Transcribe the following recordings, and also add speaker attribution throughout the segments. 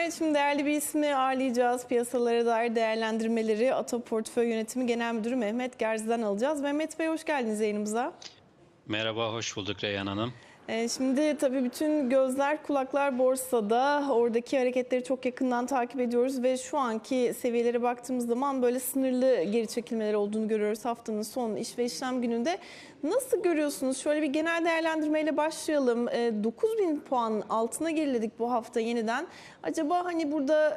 Speaker 1: Evet şimdi değerli bir ismi ağırlayacağız. Piyasalara dair değerlendirmeleri Ata Portföy Yönetimi Genel Müdürü Mehmet Gerzi'den alacağız. Mehmet Bey hoş geldiniz yayınımıza.
Speaker 2: Merhaba, hoş bulduk Reyhan Hanım.
Speaker 1: Ee, Şimdi tabii bütün gözler kulaklar borsada. Oradaki hareketleri çok yakından takip ediyoruz ve şu anki seviyelere baktığımız zaman böyle sınırlı geri çekilmeler olduğunu görüyoruz haftanın son iş ve işlem gününde. Nasıl görüyorsunuz? Şöyle bir genel değerlendirmeyle başlayalım. Ee, 9000 puan altına geriledik bu hafta yeniden. Acaba hani burada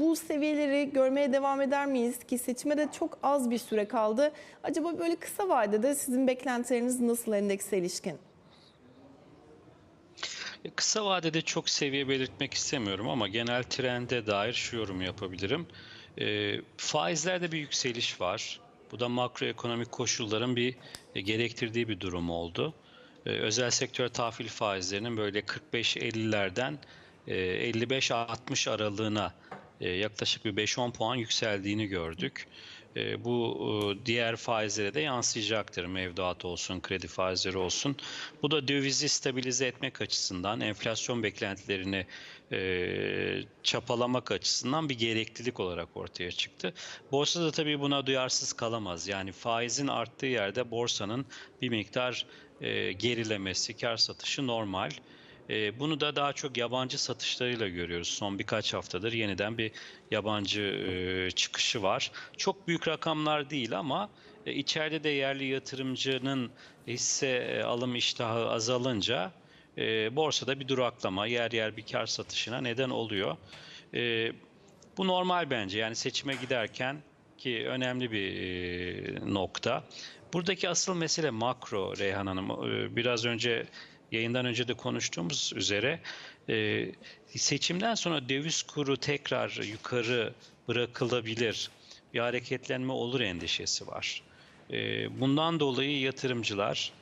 Speaker 1: bu seviyeleri görmeye devam eder miyiz ki seçime de çok az bir süre kaldı. Acaba böyle kısa vadede sizin beklentileriniz nasıl endekse ilişkin?
Speaker 2: Kısa vadede çok seviye belirtmek istemiyorum ama genel trende dair şu yorumu yapabilirim. E, faizlerde bir yükseliş var. Bu da makroekonomik koşulların bir e, gerektirdiği bir durum oldu. E, özel sektör tahvil faizlerinin böyle 45-50'lerden e, 55-60 aralığına e, yaklaşık bir 5-10 puan yükseldiğini gördük. E, Bu e, diğer faizlere de yansıyacaktır. Mevduat olsun, kredi faizleri olsun. Bu da dövizi stabilize etmek açısından, enflasyon beklentilerini e, çapalamak açısından bir gereklilik olarak ortaya çıktı. Borsa da tabii buna duyarsız kalamaz. Yani faizin arttığı yerde borsanın bir miktar e, gerilemesi, kar satışı normal. E, bunu da daha çok yabancı satışlarıyla görüyoruz. Son birkaç haftadır yeniden bir yabancı e, çıkışı var. Çok büyük rakamlar değil ama e, içeride de yerli yatırımcının hisse e, alım iştahı azalınca e, borsada bir duraklama, yer yer bir kar satışına neden oluyor. E, bu normal bence. Yani seçime giderken ki önemli bir e, nokta. Buradaki asıl mesele makro Reyhan Hanım. E, Biraz önce yayından önce de konuştuğumuz üzere e, seçimden sonra döviz kuru tekrar yukarı bırakılabilir. Bir hareketlenme olur endişesi var. E, Bundan dolayı yatırımcılar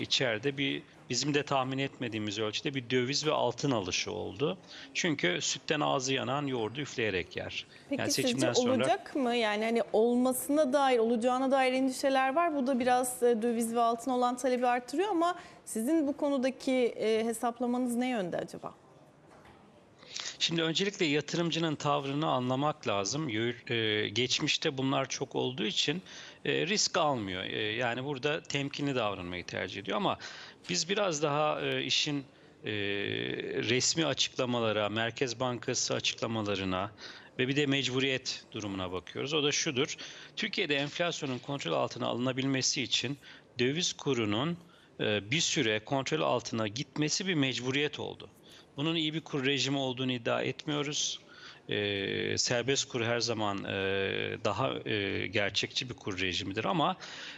Speaker 2: içeride bir bizim de tahmin etmediğimiz ölçüde bir döviz ve altın alışı oldu. Çünkü sütten ağzı yanan yoğurdu üfleyerek yer.
Speaker 1: Peki sizce olacak mı? Yani hani olmasına dair, olacağına dair endişeler var. Bu da biraz e, döviz ve altın olan talebi arttırıyor ama sizin bu konudaki e, hesaplamanız ne yönde acaba?
Speaker 2: Şimdi öncelikle yatırımcının tavrını anlamak lazım. E, Geçmişte bunlar çok olduğu için e, risk almıyor. E, Yani burada temkinli davranmayı tercih ediyor ama biz biraz daha işin resmi açıklamalara, Merkez Bankası açıklamalarına ve bir de mecburiyet durumuna bakıyoruz. O da şudur. Türkiye'de enflasyonun kontrol altına alınabilmesi için döviz kurunun bir süre kontrol altına gitmesi bir mecburiyet oldu. Bunun iyi bir kur rejimi olduğunu iddia etmiyoruz. Ee, serbest kur her zaman e, daha e, gerçekçi bir kur rejimidir ama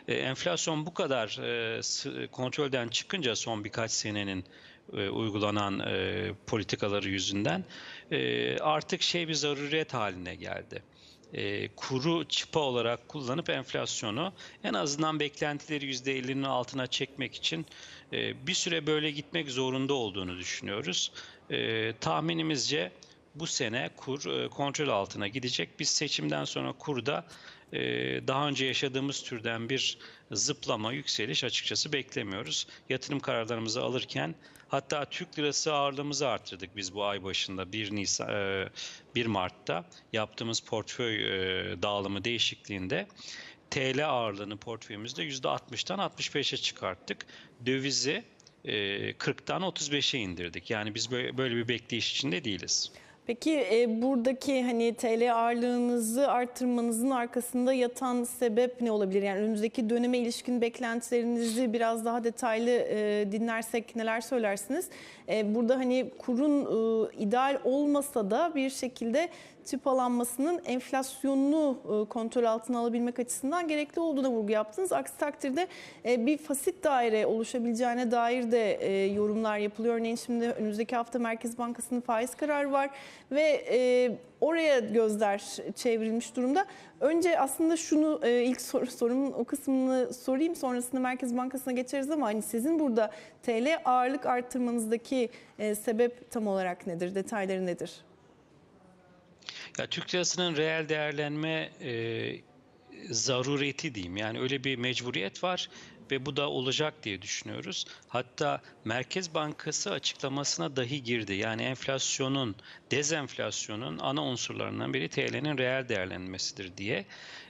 Speaker 2: e, enflasyon bu kadar e, kontrolden çıkınca son birkaç senenin e, uygulanan e, politikaları yüzünden e, artık şey bir zaruriyet haline geldi e, kuru çıpa olarak kullanıp enflasyonu en azından beklentileri %50'nin altına çekmek için e, bir süre böyle gitmek zorunda olduğunu düşünüyoruz. E, tahminimizce bu sene kur e, kontrol altına gidecek. Biz seçimden sonra kurda daha önce yaşadığımız türden bir zıplama, yükseliş açıkçası beklemiyoruz. Yatırım kararlarımızı alırken hatta Türk lirası ağırlığımızı arttırdık biz bu ay başında 1 Nisan e, 1 Mart'ta yaptığımız portföy e, dağılımı değişikliğinde TL ağırlığını portföyümüzde %60'tan 65'e çıkarttık. Dövizi e, 40'tan 35'e indirdik. Yani biz böyle bir bekleyiş içinde değiliz.
Speaker 1: Peki e, buradaki hani TL ağırlığınızı arttırmanızın arkasında yatan sebep ne olabilir? Yani önümüzdeki döneme ilişkin beklentilerinizi biraz daha detaylı e, dinlersek neler söylersiniz? E, burada hani kurun e, ideal olmasa da bir şekilde çıpalanmasının enflasyonunu e, kontrol altına alabilmek açısından gerekli olduğuna vurgu yaptınız. Aksi takdirde e, bir fasit daire oluşabileceğine dair de e, yorumlar yapılıyor. Örneğin şimdi önümüzdeki hafta Merkez Bankası'nın faiz kararı var ve oraya gözler çevrilmiş durumda. Önce aslında şunu ilk soru, sorumun o kısmını sorayım sonrasında Merkez Bankası'na geçeriz ama hani sizin burada TL ağırlık arttırmanızdaki sebep tam olarak nedir? Detayları nedir?
Speaker 2: Ya Türk lirasının reel değerlenme e, zarureti diyeyim. Yani öyle bir mecburiyet var ve bu da olacak diye düşünüyoruz. Hatta Merkez Bankası açıklamasına dahi girdi. Yani enflasyonun, dezenflasyonun ana unsurlarından biri TL'nin reel değerlenmesidir diye.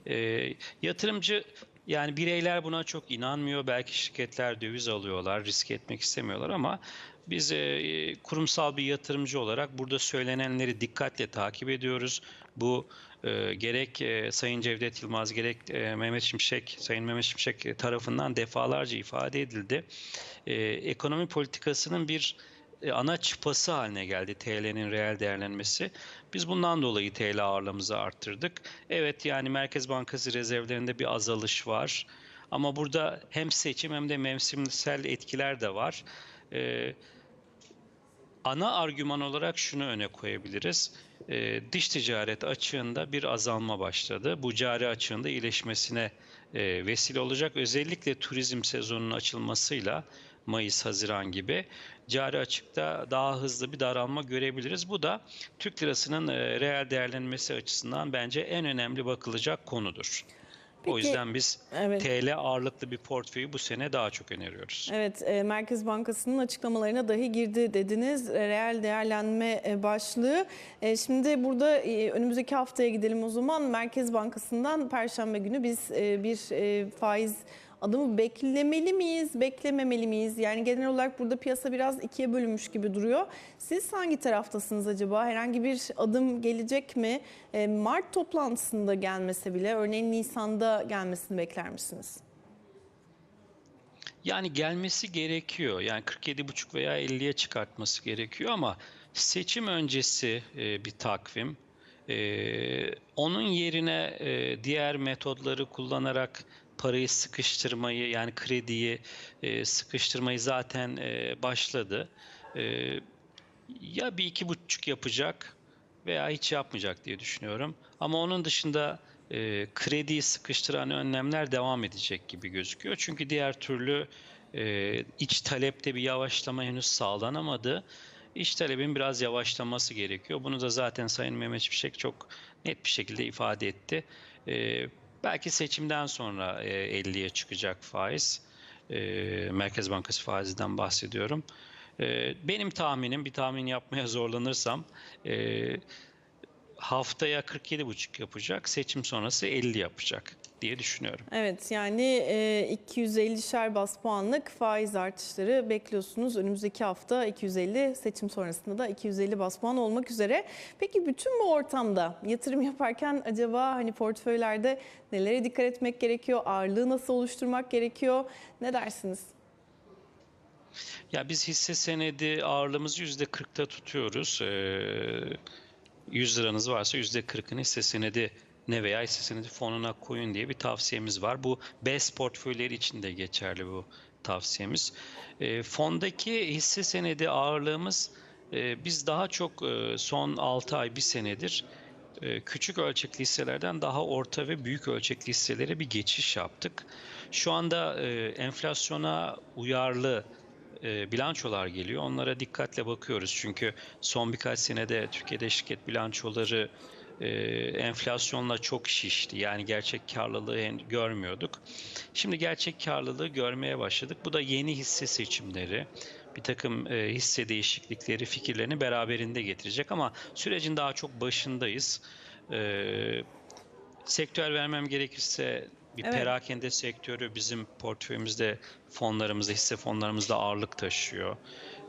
Speaker 2: Ee, yatırımcı yani bireyler buna çok inanmıyor. Belki şirketler döviz alıyorlar, risk etmek istemiyorlar ama biz e, kurumsal bir yatırımcı olarak burada söylenenleri dikkatle takip ediyoruz. Bu e, gerek e, Sayın Cevdet Yılmaz gerek e, Mehmet Şimşek, Sayın Mehmet Şimşek tarafından defalarca ifade edildi. E, ekonomi politikasının bir e, ana çıpası haline geldi TL'nin reel değerlenmesi. Biz bundan dolayı TL ağırlığımızı arttırdık. Evet yani Merkez Bankası rezervlerinde bir azalış var. Ama burada hem seçim hem de mevsimsel etkiler de var. Ee, ana argüman olarak şunu öne koyabiliriz. Ee, dış ticaret açığında bir azalma başladı. Bu cari açığında iyileşmesine e, vesile olacak. Özellikle turizm sezonunun açılmasıyla Mayıs, Haziran gibi cari açıkta daha hızlı bir daralma görebiliriz. Bu da Türk lirasının e, reel değerlenmesi açısından bence en önemli bakılacak konudur. O
Speaker 1: Peki,
Speaker 2: yüzden biz
Speaker 1: evet.
Speaker 2: TL ağırlıklı bir portföyü bu sene daha çok öneriyoruz.
Speaker 1: Evet, e, Merkez Bankası'nın açıklamalarına dahi girdi dediniz. E, Reel değerlenme e, başlığı. E, Şimdi burada e, önümüzdeki haftaya gidelim o zaman. Merkez Bankası'ndan Perşembe günü biz e, bir e, faiz adımı beklemeli miyiz, beklememeli miyiz? Yani genel olarak burada piyasa biraz ikiye bölünmüş gibi duruyor. Siz hangi taraftasınız acaba? Herhangi bir adım gelecek mi? E, Mart toplantısında gelmese bile, örneğin Nisan'da gelmesini bekler misiniz?
Speaker 2: Yani gelmesi gerekiyor. Yani 47,5 veya 50'ye çıkartması gerekiyor ama seçim öncesi e, bir takvim. E, onun yerine e, diğer metodları kullanarak parayı sıkıştırmayı yani krediyi e, sıkıştırmayı zaten e, başladı. E, ya bir iki buçuk yapacak veya hiç yapmayacak diye düşünüyorum. Ama onun dışında e, krediyi sıkıştıran önlemler devam edecek gibi gözüküyor. Çünkü diğer türlü e, iç talepte bir yavaşlama henüz sağlanamadı. İç talebin biraz yavaşlaması gerekiyor. Bunu da zaten Sayın Mehmet Şimşek çok net bir şekilde ifade etti. E, belki seçimden sonra e, 50'ye çıkacak faiz. E, Merkez Bankası faizinden bahsediyorum. E, benim tahminim, bir tahmin yapmaya zorlanırsam e, haftaya 47,5 yapacak, seçim sonrası 50 yapacak diye düşünüyorum.
Speaker 1: Evet yani e, 250'şer bas puanlık faiz artışları bekliyorsunuz. Önümüzdeki hafta 250 seçim sonrasında da 250 bas puan olmak üzere. Peki bütün bu ortamda yatırım yaparken acaba hani portföylerde nelere dikkat etmek gerekiyor? Ağırlığı nasıl oluşturmak gerekiyor? Ne dersiniz?
Speaker 2: Ya biz hisse senedi ağırlığımızı %40'ta tutuyoruz. Ee, 100 liranız varsa %40'ını hisse senedi ne veya hisse senedi fonuna koyun diye bir tavsiyemiz var. Bu BES portföyleri için de geçerli bu tavsiyemiz. E, fondaki hisse senedi ağırlığımız e, biz daha çok e, son 6 ay 1 senedir e, küçük ölçekli hisselerden daha orta ve büyük ölçekli hisselere bir geçiş yaptık. Şu anda e, enflasyona uyarlı e, bilançolar geliyor. Onlara dikkatle bakıyoruz. Çünkü son birkaç senede Türkiye'de şirket bilançoları e, enflasyonla çok şişti. Yani gerçek karlılığı görmüyorduk. Şimdi gerçek karlılığı görmeye başladık. Bu da yeni hisse seçimleri, bir takım e, hisse değişiklikleri, fikirlerini beraberinde getirecek ama sürecin daha çok başındayız. E, sektör vermem gerekirse bir
Speaker 1: Evet.
Speaker 2: perakende sektörü bizim portföyümüzde fonlarımızda, hisse fonlarımızda ağırlık taşıyor.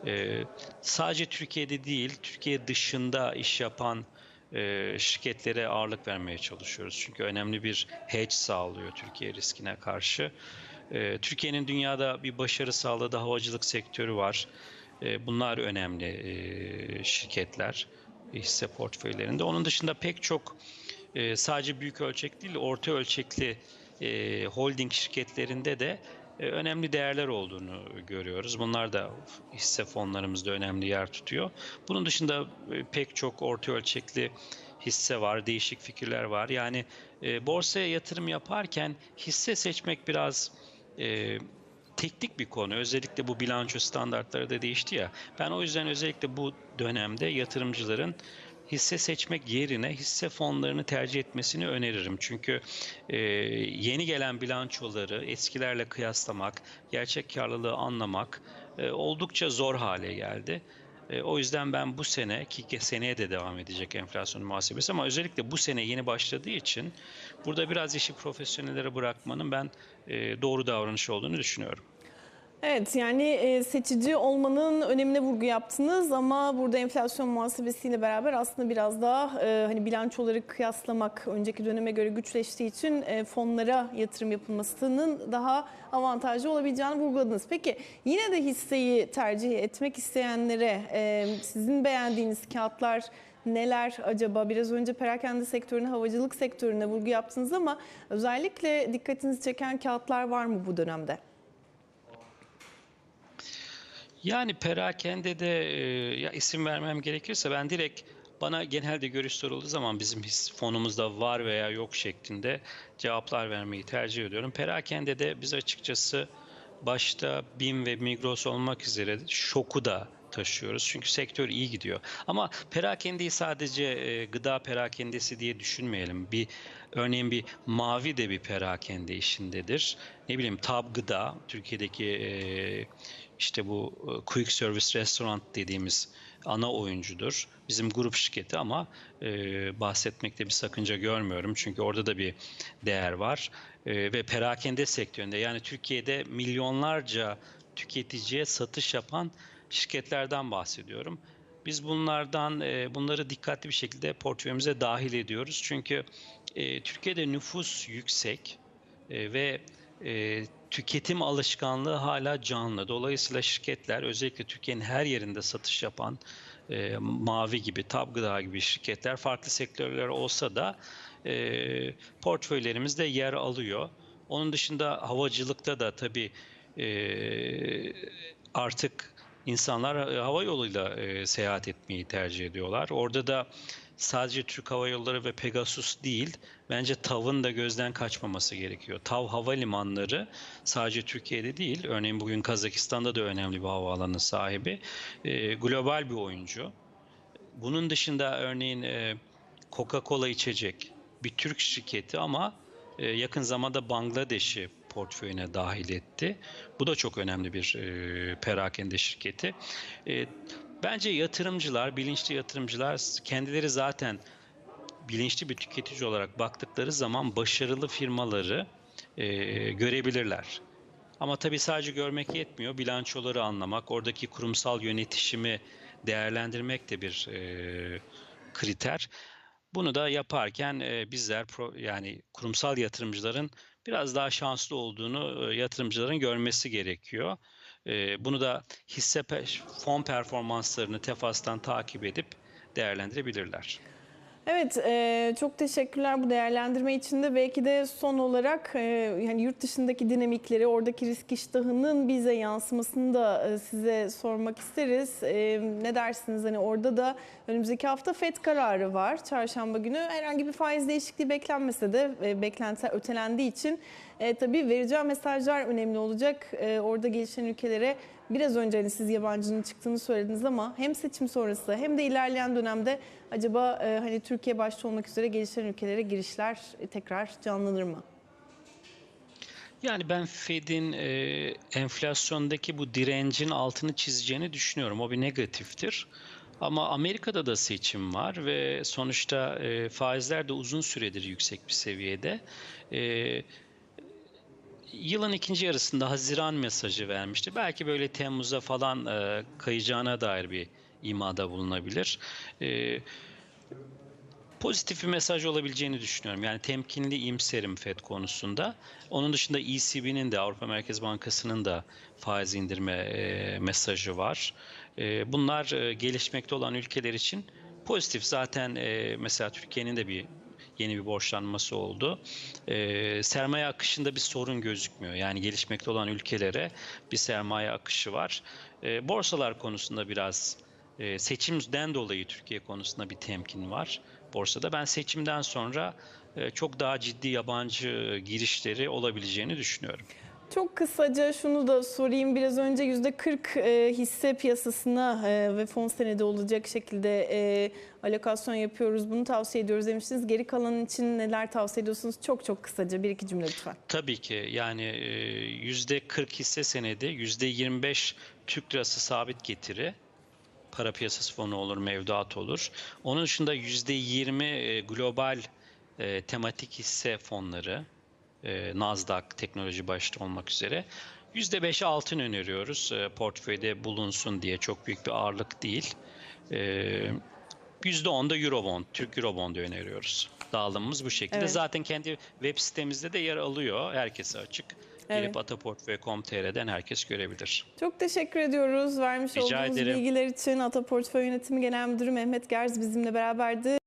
Speaker 2: Ee, sadece Türkiye'de değil, Türkiye dışında iş yapan e, şirketlere ağırlık vermeye çalışıyoruz. Çünkü önemli bir hedge sağlıyor Türkiye riskine karşı. Ee, Türkiye'nin dünyada bir başarı sağladığı havacılık sektörü var. Ee, bunlar önemli e, şirketler hisse portföylerinde. Onun dışında pek çok e, sadece büyük ölçek değil, orta ölçekli e, holding şirketlerinde de e, önemli değerler olduğunu görüyoruz. Bunlar da hisse fonlarımızda önemli yer tutuyor. Bunun dışında e, pek çok orta ölçekli hisse var, değişik fikirler var. Yani e, borsaya yatırım yaparken hisse seçmek biraz e, teknik bir konu. Özellikle bu bilanço standartları da değişti ya. Ben o yüzden özellikle bu dönemde yatırımcıların hisse seçmek yerine hisse fonlarını tercih etmesini öneririm. Çünkü e, yeni gelen bilançoları eskilerle kıyaslamak, gerçek karlılığı anlamak e, oldukça zor hale geldi. E, o yüzden ben bu sene ki seneye de devam edecek enflasyon muhasebesi ama özellikle bu sene yeni başladığı için burada biraz işi profesyonellere bırakmanın ben e, doğru davranış olduğunu düşünüyorum.
Speaker 1: Evet yani e, seçici olmanın önemine vurgu yaptınız ama burada enflasyon muhasebesiyle beraber aslında biraz daha e, hani bilançoları kıyaslamak önceki döneme göre güçleştiği için e, fonlara yatırım yapılmasının daha avantajlı olabileceğini vurguladınız. Peki yine de hisseyi tercih etmek isteyenlere sizin beğendiğiniz kağıtlar neler acaba? Biraz önce perakende sektörüne, havacılık sektörüne vurgu yaptınız ama özellikle dikkatinizi çeken kağıtlar var mı bu dönemde?
Speaker 2: Yani perakende de e, ya isim vermem gerekirse ben direkt bana genelde görüş sorulduğu zaman bizim his fonumuzda var veya yok şeklinde cevaplar vermeyi tercih ediyorum. Perakende de biz açıkçası başta BİM ve Migros olmak üzere şoku da taşıyoruz. Çünkü sektör iyi gidiyor. Ama perakendeyi sadece e, gıda perakendesi diye düşünmeyelim. Bir örneğin bir mavi de bir perakende işindedir. Ne bileyim Tab Gıda Türkiye'deki e, işte bu e, quick service restaurant dediğimiz ana oyuncudur. Bizim grup şirketi ama e, bahsetmekte bir sakınca görmüyorum. Çünkü orada da bir değer var. E, ve perakende sektöründe yani Türkiye'de milyonlarca tüketiciye satış yapan şirketlerden bahsediyorum. Biz bunlardan e, bunları dikkatli bir şekilde portföyümüze dahil ediyoruz. Çünkü e, Türkiye'de nüfus yüksek e, ve e, tüketim alışkanlığı hala canlı. Dolayısıyla şirketler özellikle Türkiye'nin her yerinde satış yapan e, Mavi gibi, Tab Gıda gibi şirketler farklı sektörler olsa da e, portföylerimizde yer alıyor. Onun dışında havacılıkta da tabii e, artık insanlar e, hava yoluyla e, seyahat etmeyi tercih ediyorlar. Orada da sadece Türk Hava Yolları ve Pegasus değil, bence TAV'ın da gözden kaçmaması gerekiyor. TAV havalimanları sadece Türkiye'de değil, örneğin bugün Kazakistan'da da önemli bir havaalanı sahibi, e, global bir oyuncu. Bunun dışında örneğin e, Coca-Cola içecek bir Türk şirketi ama e, yakın zamanda Bangladeş'i portföyüne dahil etti. Bu da çok önemli bir e, perakende şirketi. E, bence yatırımcılar, bilinçli yatırımcılar kendileri zaten bilinçli bir tüketici olarak baktıkları zaman başarılı firmaları e, görebilirler. Ama tabii sadece görmek yetmiyor. Bilançoları anlamak, oradaki kurumsal yönetişimi değerlendirmek de bir e, kriter. Bunu da yaparken e, bizler pro, yani kurumsal yatırımcıların biraz daha şanslı olduğunu e, yatırımcıların görmesi gerekiyor. E, bunu da hisse pe- fon performanslarını Tefas'tan takip edip değerlendirebilirler.
Speaker 1: Evet, e, çok teşekkürler bu değerlendirme için de. Belki de son olarak e, yani yurt dışındaki dinamikleri, oradaki risk iştahının bize yansımasını da e, size sormak isteriz. E, ne dersiniz? Hani orada da önümüzdeki hafta FED kararı var. Çarşamba günü herhangi bir faiz değişikliği beklenmese de e, beklentiler ötelendiği için e, tabii vereceği mesajlar önemli olacak. E, orada gelişen ülkelere biraz önce hani siz yabancının çıktığını söylediniz ama hem seçim sonrası hem de ilerleyen dönemde acaba e, hani Türkiye başta olmak üzere gelişen ülkelere girişler e, tekrar canlanır mı?
Speaker 2: Yani ben Fed'in e, enflasyondaki bu direncin altını çizeceğini düşünüyorum. O bir negatiftir. Ama Amerika'da da seçim var ve sonuçta e, faizler de uzun süredir yüksek bir seviyede. E, yılın ikinci yarısında Haziran mesajı vermişti. Belki böyle Temmuz'a falan e, kayacağına dair bir imada bulunabilir. E, pozitif bir mesaj olabileceğini düşünüyorum. Yani temkinli iyimserim FED konusunda. Onun dışında ECB'nin de Avrupa Merkez Bankası'nın da faiz indirme e, mesajı var. E, bunlar e, gelişmekte olan ülkeler için pozitif. Zaten e, mesela Türkiye'nin de bir yeni bir borçlanması oldu. E, sermaye akışında bir sorun gözükmüyor. Yani gelişmekte olan ülkelere bir sermaye akışı var. E, borsalar konusunda biraz e, seçimden dolayı Türkiye konusunda bir temkin var borsada. Ben seçimden sonra e, çok daha ciddi yabancı girişleri olabileceğini düşünüyorum.
Speaker 1: Çok kısaca şunu da sorayım. Biraz önce %40 e, hisse piyasasına e, ve fon senedi olacak şekilde e, alokasyon yapıyoruz. Bunu tavsiye ediyoruz demiştiniz. Geri kalan için neler tavsiye ediyorsunuz? Çok çok kısaca bir iki cümle lütfen.
Speaker 2: Tabii ki yani e, yüzde 40 hisse senedi, yüzde 25 Türk lirası sabit getiri, para piyasası fonu olur, mevduat olur. Onun dışında yüzde 20 e, global tematik hisse fonları, e, Nasdaq teknoloji başta olmak üzere. yüzde 5'e altın öneriyoruz e, portföyde bulunsun diye çok büyük bir ağırlık değil. E, %10'da Eurobond, Türk Eurobond'u öneriyoruz. Dağılımımız bu şekilde.
Speaker 1: Evet.
Speaker 2: Zaten kendi web sitemizde de yer alıyor. Herkese açık.
Speaker 1: Evet.
Speaker 2: Gelip ataportföy.com.tr'den herkes görebilir.
Speaker 1: Çok teşekkür ediyoruz vermiş
Speaker 2: Rica
Speaker 1: olduğunuz
Speaker 2: ederim.
Speaker 1: bilgiler için. Ata Portföy Yönetimi Genel Müdürü Mehmet Gerz bizimle beraberdi.